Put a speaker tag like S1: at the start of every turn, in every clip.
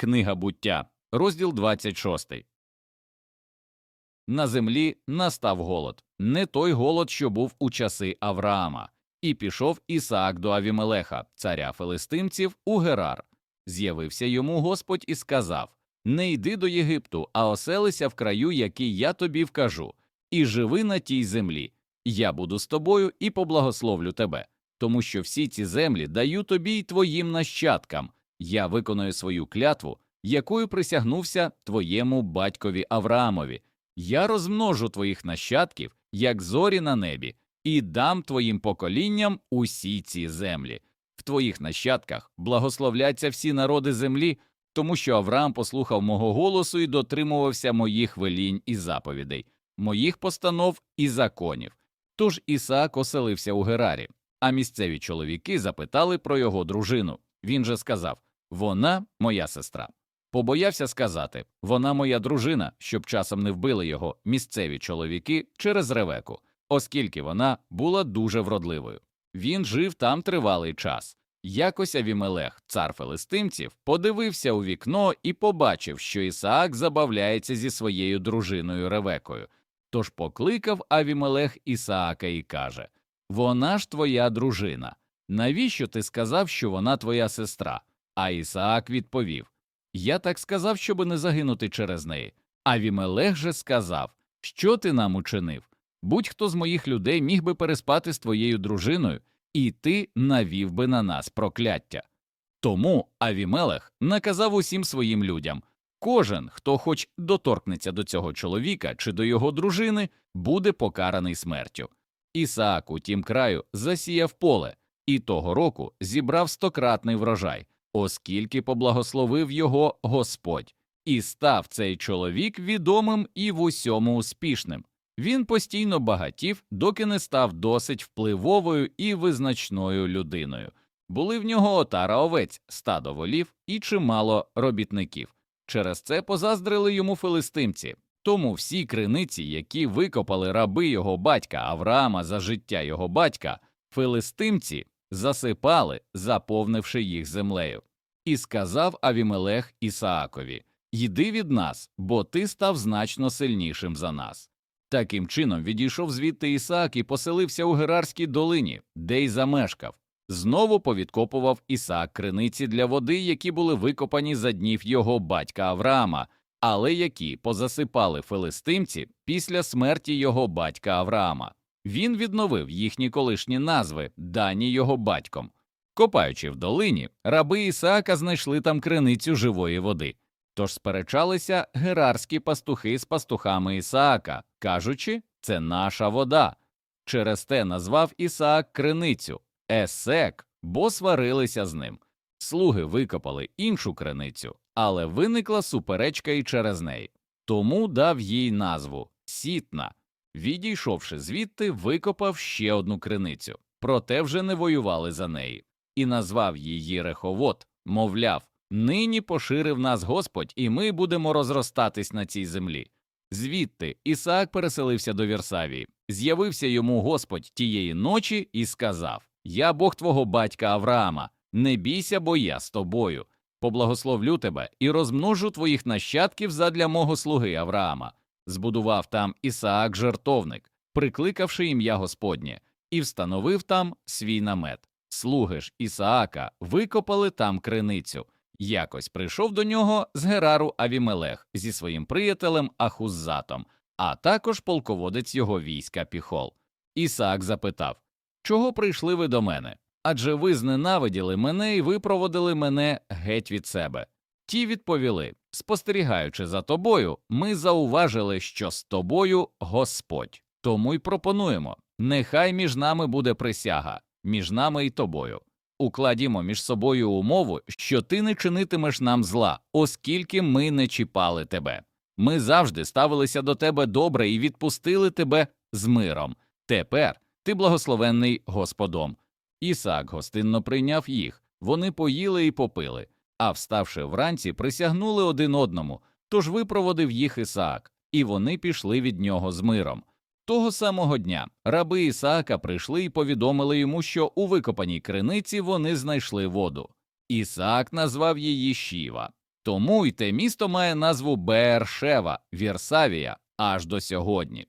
S1: Книга буття, розділ 26. На землі настав голод, не той голод, що був у часи Авраама, і пішов Ісаак до Авімелеха, царя филистимців, у Герар. З'явився йому Господь і сказав Не йди до Єгипту, а оселися в краю, який я тобі вкажу, і живи на тій землі. Я буду з тобою і поблагословлю тебе, тому що всі ці землі даю тобі й твоїм нащадкам. Я виконую свою клятву, якою присягнувся твоєму батькові Авраамові. Я розмножу твоїх нащадків, як зорі на небі, і дам твоїм поколінням усі ці землі. В твоїх нащадках благословляться всі народи землі, тому що Авраам послухав мого голосу і дотримувався моїх велінь і заповідей, моїх постанов і законів. Тож Ісаак оселився у Герарі, а місцеві чоловіки запитали про його дружину. Він же сказав Вона моя сестра. Побоявся сказати вона моя дружина, щоб часом не вбили його місцеві чоловіки через ревеку, оскільки вона була дуже вродливою. Він жив там тривалий час. Якось Авімелех, цар филистимців, подивився у вікно і побачив, що Ісаак забавляється зі своєю дружиною Ревекою. Тож покликав Авімелех Ісаака і каже Вона ж твоя дружина. Навіщо ти сказав, що вона твоя сестра? А Ісаак відповів Я так сказав, щоби не загинути через неї. Авімелех же сказав Що ти нам учинив? Будь-хто з моїх людей міг би переспати з твоєю дружиною, і ти навів би на нас прокляття. Тому Авімелех наказав усім своїм людям кожен, хто хоч доторкнеться до цього чоловіка чи до його дружини, буде покараний смертю. Ісаак у тім краю засіяв поле і того року зібрав стократний врожай, оскільки поблагословив його Господь, і став цей чоловік відомим і в усьому успішним. Він постійно багатів, доки не став досить впливовою і визначною людиною. Були в нього отара овець, стадо волів і чимало робітників. Через це позаздрили йому филистимці. Тому всі криниці, які викопали раби його батька Авраама за життя його батька, филистимці засипали, заповнивши їх землею. І сказав Авімелех Ісаакові Йди від нас, бо ти став значно сильнішим за нас. Таким чином відійшов звідти Ісаак і поселився у Герарській долині, де й замешкав. Знову повідкопував Ісаак криниці для води, які були викопані за днів його батька Авраама, але які позасипали филистимці після смерті його батька Авраама. Він відновив їхні колишні назви, дані його батьком. Копаючи в долині, раби Ісаака знайшли там криницю живої води. Тож сперечалися герарські пастухи з пастухами Ісаака, кажучи, це наша вода. Через те назвав Ісаак криницю Есек, бо сварилися з ним. Слуги викопали іншу криницю, але виникла суперечка і через неї. Тому дав їй назву Сітна. Відійшовши звідти, викопав ще одну криницю, проте вже не воювали за неї, і назвав її Реховод, мовляв, нині поширив нас Господь, і ми будемо розростатись на цій землі. Звідти Ісаак переселився до Вірсавії, з'явився йому Господь тієї ночі і сказав Я Бог твого батька Авраама, не бійся, бо я з тобою. Поблагословлю тебе і розмножу твоїх нащадків задля мого слуги Авраама. Збудував там Ісаак жертовник, прикликавши ім'я Господнє, і встановив там свій намет. Слуги ж Ісаака викопали там криницю. Якось прийшов до нього з Герару Авімелех зі своїм приятелем Ахуззатом, а також полководець його війська Піхол. Ісаак запитав Чого прийшли ви до мене? Адже ви зненавиділи мене і випроводили мене геть від себе. Ті відповіли спостерігаючи за тобою, ми зауважили, що з тобою Господь. Тому й пропонуємо нехай між нами буде присяга, між нами і тобою. Укладімо між собою умову, що ти не чинитимеш нам зла, оскільки ми не чіпали тебе. Ми завжди ставилися до тебе добре і відпустили тебе з миром. Тепер ти благословенний Господом. Ісаак гостинно прийняв їх, вони поїли і попили, а вставши вранці, присягнули один одному, тож випроводив їх Ісаак, і вони пішли від нього з миром. Того самого дня раби Ісаака прийшли і повідомили йому, що у викопаній криниці вони знайшли воду. Ісаак назвав її Шіва, Тому й те місто має назву Бершева, Вірсавія, аж до сьогодні.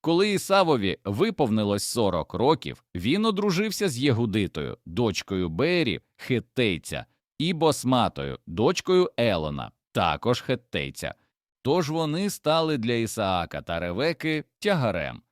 S1: Коли Ісавові виповнилось 40 років, він одружився з Єгудитою, дочкою Бері, хеттейця, і Босматою, дочкою Елона, також хеттейця. Тож вони стали для Ісаака та Ревеки тягарем.